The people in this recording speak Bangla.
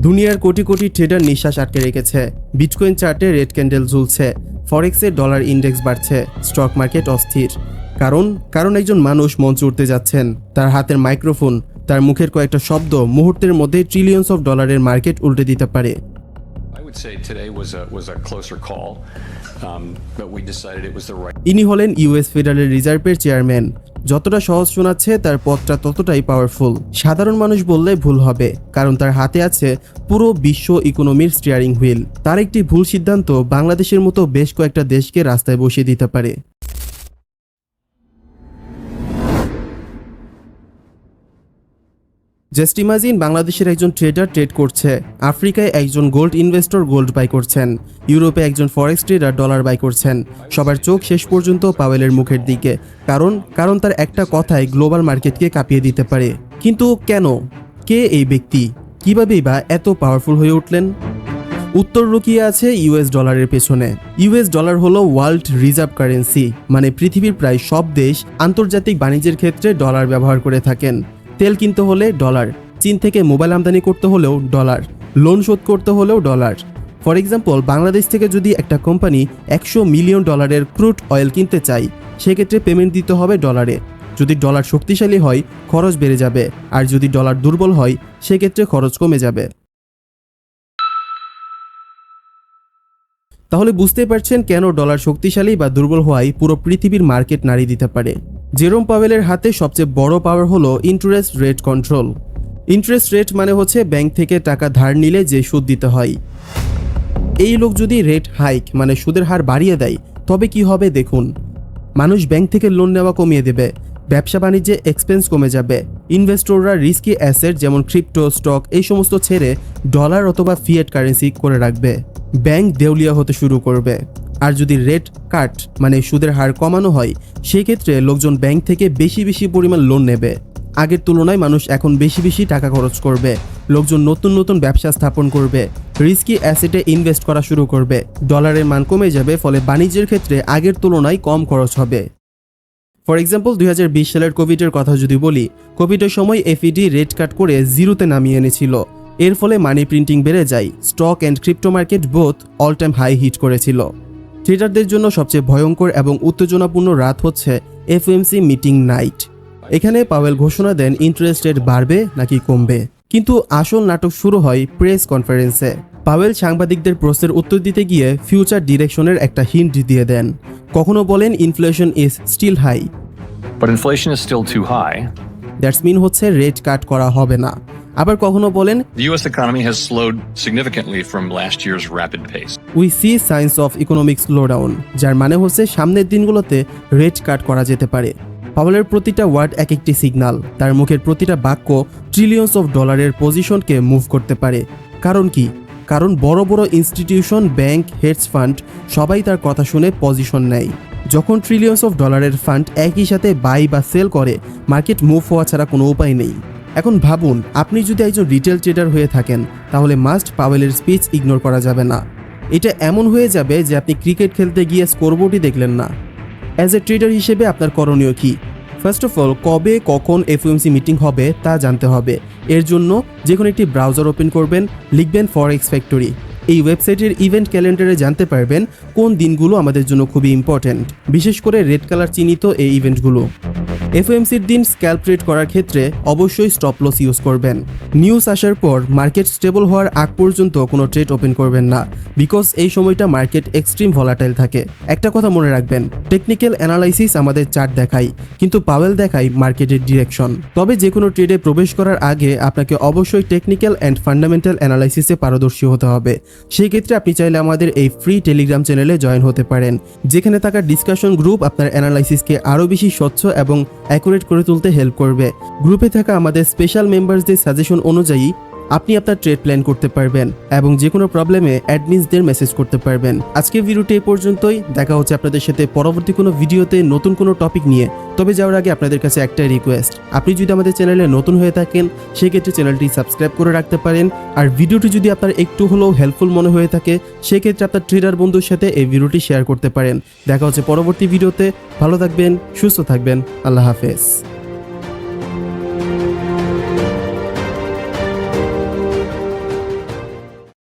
দুনিয়ার কোটি কোটি ট্রেডার নিঃশ্বাস আটকে রেখেছে। বিটকয়েন চার্টে রেড ক্যান্ডেল ঝুলছে। ফরেক্সে ডলার ইন্ডেক্স বাড়ছে। স্টক মার্কেট অস্থির। কারণ কারণ একজন মানুষ মঞ্চে উঠতে যাচ্ছেন। তার হাতের মাইক্রোফোন তার মুখের কয়েকটা শব্দ মুহূর্তের মধ্যে ট্রিলিয়ন্স অফ ডলারের মার্কেট উল্টে দিতে পারে। Um. ইনি হলেন ইউএস ফেডারেল রিজার্ভের চেয়ারম্যান যতটা সহজ শোনাচ্ছে, তার পথটা ততটাই পাওয়ারফুল সাধারণ মানুষ বললে ভুল হবে, কারণ তার হাতে আছে পুরো বিশ্ব ইকোনমির স্টিয়ারিং হুইল তার একটি ভুল সিদ্ধান্ত বাংলাদেশের মতো বেশ কয়েকটা দেশকে রাস্তায় বসিয়ে দিতে পারে। জাস্ট ইমাজিন বাংলাদেশের একজন ট্রেডার ট্রেড করছে। আফ্রিকায় একজন গোল্ড ইনভেস্টর গোল্ড বাই করছেন। ইউরোপে একজন ফরেক্স ট্রেডার ডলার বাই করছেন। সবার চোখ শেষ পর্যন্ত পাওয়েলের মুখের দিকে। কারণ কারণ তার একটা কথাই গ্লোবাল মার্কেটকে কাঁপিয়ে দিতে পারে। কিন্তু কেন? কে এই ব্যক্তি? কিভাবেই বা এত পাওয়ারফুল হয়ে উঠলেন? উত্তর লুকিয়ে আছে ইউএস ডলারের পেছনে। ইউএস ডলার হলো ওয়ার্ল্ড রিজার্ভ কারেন্সি মানে পৃথিবীর প্রায় সব দেশ আন্তর্জাতিক বাণিজ্যের ক্ষেত্রে ডলার ব্যবহার করে থাকেন। তেল কিনতে হলে ডলার, চীন থেকে মোবাইল আমদানি করতে হলেও ডলার, লোন শোধ করতে হলেও ডলার। ফর এক্সাম্পল, বাংলাদেশ থেকে যদি একটা কোম্পানি একশো মিলিয়ন ডলারের ক্রুড অয়েল কিনতে চাই সেক্ষেত্রে পেমেন্ট দিতে হবে ডলারে। যদি ডলার শক্তিশালী হয়, খরচ বেড়ে যাবে। আর যদি ডলার দুর্বল হয়, সেক্ষেত্রে খরচ কমে যাবে। তাহলে বুঝতে পারছেন কেন ডলার শক্তিশালী বা দুর্বল হওয়ায় পুরো পৃথিবীর মার্কেট নাড়িয়ে দিতে পারে। জেরোম পাওয়েলের হাতে সবচেয়ে বড় পাওয়ার হলো interest rate control interest rate মানে হচ্ছে ব্যাংক থেকে টাকা ধার নিলে যে সুদ দিতে হয়। এই লোক যদি রেট হাইক মানে সুদের হার বাড়িয়ে দেয়, তবে কি হবে দেখুন। মানুষ ব্যাংক থেকে লোন নেওয়া কমিয়ে দেবে, ব্যবসা বাণিজ্যে এক্সপেন্স কমে যাবে। ইনভেস্টররা রিস্কি অ্যাসেট যেমন ক্রিপ্টো স্টক এই সমস্ত ছেড়ে ডলার অথবা ফিয়েট কারেন্সি করে রাখবে। ব্যাংক দেউলিয়া হতে শুরু করবে। আর যদি রেট কাট মানে সুদের হার কমানো হয়, সেই ক্ষেত্রে লোকজন ব্যাংক থেকে বেশি বেশি পরিমাণ লোন নেবে। আগের তুলনায় মানুষ এখন বেশি বেশি টাকা খরচ করবে। লোকজন নতুন নতুন ব্যবসা স্থাপন করবে। রিস্কি অ্যাসেটে ইনভেস্ট করা শুরু করবে। ডলারের মান কমে যাবে, ফলে বাণিজ্যের ক্ষেত্রে আগের তুলনায় কম খরচ হবে। ফর এক্সাম্পল দু হাজার বিশ সালের কোভিডের কথা যদি বলি, কোভিডের সময় এফইডি রেট কাট করে জিরোতে নামিয়ে এনেছিল। এর ফলে মানি প্রিন্টিং বেড়ে যায়। Stock and crypto market both all time high hit করেছিল। ট্রেডারদের জন্য সবচেয়ে ভয়ঙ্কর এবং উত্তেজনাপূর্ণ রাত হচ্ছে এফএমসি মিটিং নাইট। এখানে পাওয়েল ঘোষণা দেন ইন্টারেস্ট রেট বাড়বে নাকি কমবে? কিন্তু আসল নাটক শুরু হয় প্রেস কনফারেন্সে পাওয়েল সাংবাদিকদের প্রশ্নের উত্তর দিতে গিয়ে ফিউচার ডিরেকশনের একটা হিন্ট দিয়ে দেন। কখনো বলেন inflation is still high But inflation is still too high. That's mean হচ্ছে রেট কাট করা হবে না। আবার কখনো বলেন The U.S. economy has slowed significantly from last year's rapid pace. We see signs of economic slowdown যার মানে হচ্ছে সামনের দিনগুলোতে রেট কাট করা যেতে পারে পাওয়েলের প্রতিটা ওয়ার্ড এক একটি সিগন্যাল তার মুখের প্রতিটা বাক্য ট্রিলিয়ন্স অফ ডলারের পজিশনকে মুভ করতে পারে কারণ কি কারণ বড় বড় ইনস্টিটিউশন ব্যাংক হেডস ফান্ড সবাই তার কথা শুনে পজিশন নেয় যখন ট্রিলিয়ন্স অফ ডলারের ফান্ড একই সাথে বাই বা সেল করে মার্কেট মুভ হওয়া ছাড়া কোনো উপায় নেই এখন ভাবুন, আপনি যদি একজন রিটেল ট্রেডার হয়ে থাকেন, তাহলে মাস্ট পাওয়েলের স্পিচ ইগনোর করা যাবে না। এটা এমন হয়ে যাবে যে আপনি ক্রিকেট খেলতে গিয়ে স্কোরবোর্ডই দেখলেন না। অ্যাজ এ ট্রেডার হিসেবে আপনার করণীয় কি? ফার্স্ট অফ অল কবে, কখন এফএমসি মিটিং হবে তা জানতে হবে। এর জন্য যে কোনো একটি ব্রাউজার ওপেন করবেন, লিখবেন ফরেক্স ফ্যাক্টরি এই ওয়েবসাইটের ইভেন্ট ক্যালেন্ডারে জানতে পারবেন কোন দিনগুলো আমাদের জন্য খুবই ইম্পর্ট্যান্ট বিশেষ করে রেড কালার চিহ্নিত এই ইভেন্টগুলো। এফওএমসির দিন স্ক্যাল্প ট্রেড করার ক্ষেত্রে অবশ্যই স্টপ লস ইউজ করবেন। নিউজ আসার পর মার্কেট স্টেবল হওয়ার আগ পর্যন্ত কোনো ট্রেড ওপেন করবেন না বিকজ এই সময়টা মার্কেট এক্সট্রিম ভলাটাইল থাকে। একটা কথা মনে রাখবেন টেকনিক্যাল অ্যানালাইসিস আমাদের চার্ট দেখায়, কিন্তু পাওয়েল দেখায় মার্কেটের ডিরেকশন তবে যে কোনো ট্রেডে প্রবেশ করার আগে আপনাকে অবশ্যই টেকনিক্যাল অ্যান্ড ফান্ডামেন্টাল অ্যানালাইসিসে পারদর্শী হতে হবে। সেই ক্ষেত্রে আপনি চাইলে আমাদের এই ফ্রি টেলিগ্রাম চ্যানেলে জয়েন হতে পারেন, যেখানে থাকা ডিসকাশন গ্রুপ আপনার অ্যানালাইসিসকে আরও বেশি স্বচ্ছ এবং অ্যাকুরেট করে তুলতে হেল্প করবে। গ্রুপে থাকা আমাদের স্পেশাল মেম্বারসদের সাজেশন অনুযায়ী আপনি আপনার ট্রেড প্ল্যান করতে পারবেন এবং যে কোনো প্রবলেমে অ্যাডমিনসদের মেসেজ করতে পারবেন। আজকের ভিডিওটি এই পর্যন্তই। দেখা হচ্ছে আপনাদের সাথে পরবর্তী কোনো ভিডিওতে নতুন কোনো টপিক নিয়ে। তবে যাওয়ার আগে আপনাদের কাছে একটাই রিকোয়েস্ট আপনি যদি আমাদের চ্যানেলে নতুন হয়ে থাকেন, সেক্ষেত্রে চ্যানেলটি সাবস্ক্রাইব করে রাখতে পারেন। আর ভিডিওটি যদি আপনার একটু হলেও হেল্পফুল মনে হয়ে থাকে, সেক্ষেত্রে আপনার ট্রেডার বন্ধুর সাথে এই ভিডিওটি শেয়ার করতে পারেন। দেখা হচ্ছে পরবর্তী ভিডিওতে। ভালো থাকবেন, সুস্থ থাকবেন। আল্লাহ হাফেজ।